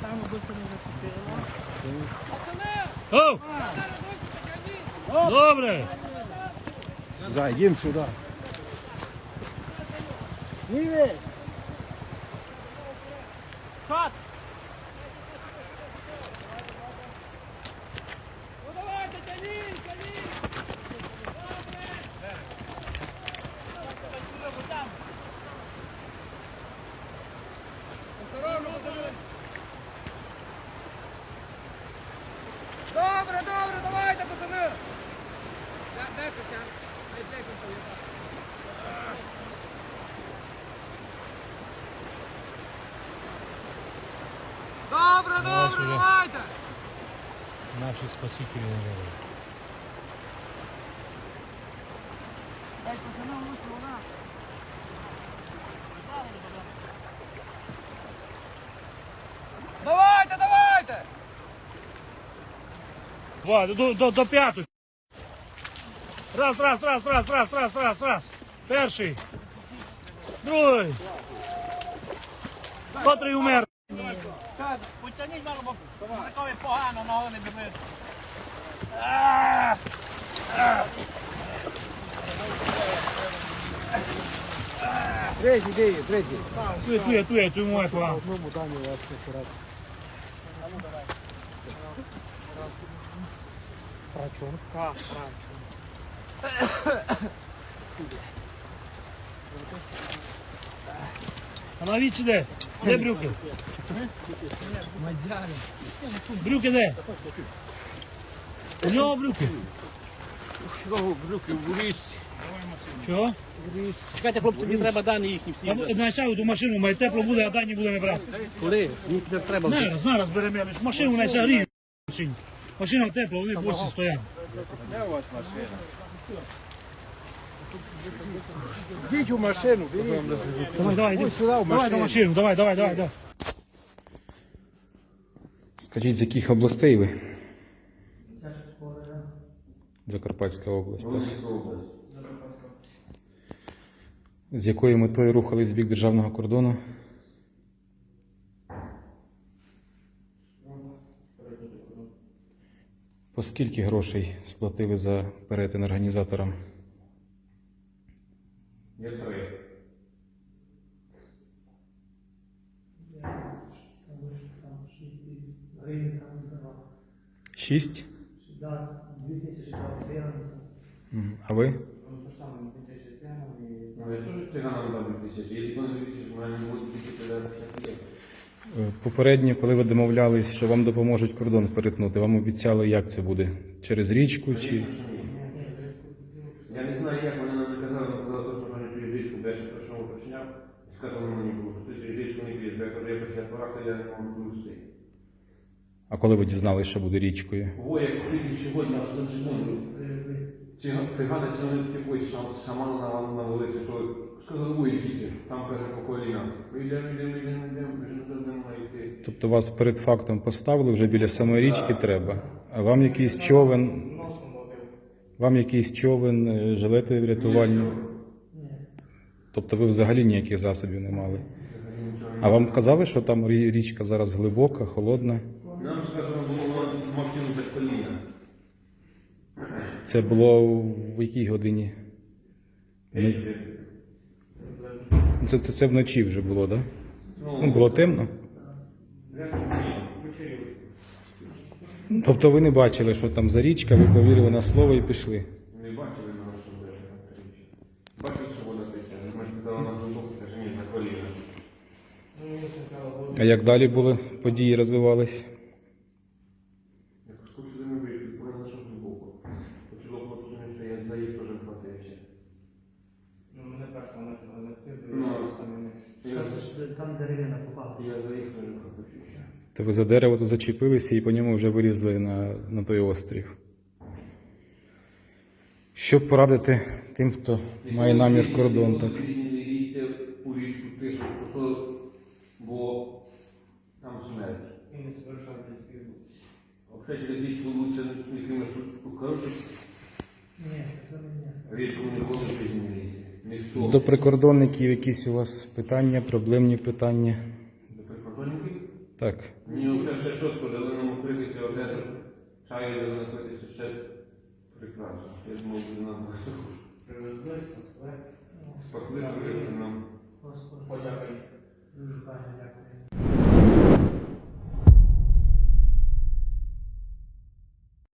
само більше не закупила. О! Добре! Сюди, идем сюда. Ніви! Хат! поехать, а? Дай бегом поехать. Добре, добре, Наші- давайте! Наши спасители, наверное. Дай пацанам лучше луна. Давайте, давайте! Ва, до, до, до п'яток. Раз, раз, раз, раз, раз, раз, раз, раз. Перший. Другий. Котрий умер. Потягніть мало, бо Марикові погано, ноги не біжить. Третій, де є, третій. Тує, тує, тує, тує моє погано. Одному дані все акурат. Так, А на віці де? Брюки? Брюки де? У нього брюки. Брюки в лісі. Чого? Чекайте, хлопці, мені треба дані їхні всі. Найсяв ту машину, має тепло буде, а дані будемо брати. Коли? Мені тепер треба. Зараз, зараз беремо. Машину не согріє. Машина тепла, вони босі стоять. Йдіть у машину, беріть. Давай, давай. Ось сюди в Давай до машину. машину, давай, давай, давай, давай. Скажіть, з яких областей ви? Закарпатська область. Так. З якою метою рухались в бік державного кордону? По скільки грошей сплатили за перетин організаторам? Є три. Шість? А ви? Ну, я теж дам дві тисячі. Я тільки дві тисячі, в мене не буде тисячі, я ще є. Е, Попередньо, коли ви домовлялись, що вам допоможуть кордон перетнути, вам обіцяли, як це буде? Через річку чи. Я не знаю, як вони нам не казали, але казали, що вони через річку, я ще починяв, і сказали мені, що ти через річку не підеш, бо я кажу, я після парака, я не можу плюсти. А коли ви дізналися, що буде річкою? Ой, як прийдуть сьогодні, аж до секунду. Цигани це вони типу шамана на, на вулиці, що ой, діти, там каже по коліна. Ми йдемо, йдемо, йдемо, йдемо, не будемо йти. Тобто вас перед фактом поставили вже біля самої річки треба, а вам якийсь човен, вам якийсь човен, е, жилети врятувальні. Тобто ви взагалі ніяких засобів не мали. А вам казали, що там рі- річка зараз глибока, холодна? Нам сказано було максимум за коліна. Це було в якій годині? Це, це, це вночі вже було, так? Да? Ну, було темно. Тобто ви не бачили, що там за річка, ви повірили на слово і пішли. Не бачили на що буде на річці. Бачили, що вода тече. Ми ж казали на глибоко, каже, ні, на коліна. А як далі були події розвивались? Як скучили ми вийшли, поняли, що глибоко. Почало хлопцю, що я заїв теж хватається. Ну, мене першого почали нести, Ну, самі не. я- Там дерев'яна попала. Я заїв теж хватається. То ви за дерево тут зачепилися і по ньому вже вилізли на, на той острів. Що порадити тим, хто має намір кордон, так? Не лізьте у річку тишу, бо там смерть. І не. Взагалі через річку лучше не якимось коротше, Ні, це не річку не буде не лізти. Ніхто. До прикордонників якісь у вас питання, проблемні питання. До прикордонників? Так. Ні, вже все чітко, дали нам укритися одне, чаю дали накритися, все прекрасно. Я думав, що нам Привезли, спасли. спасли, привезли нам. Подякую. Дуже дякую.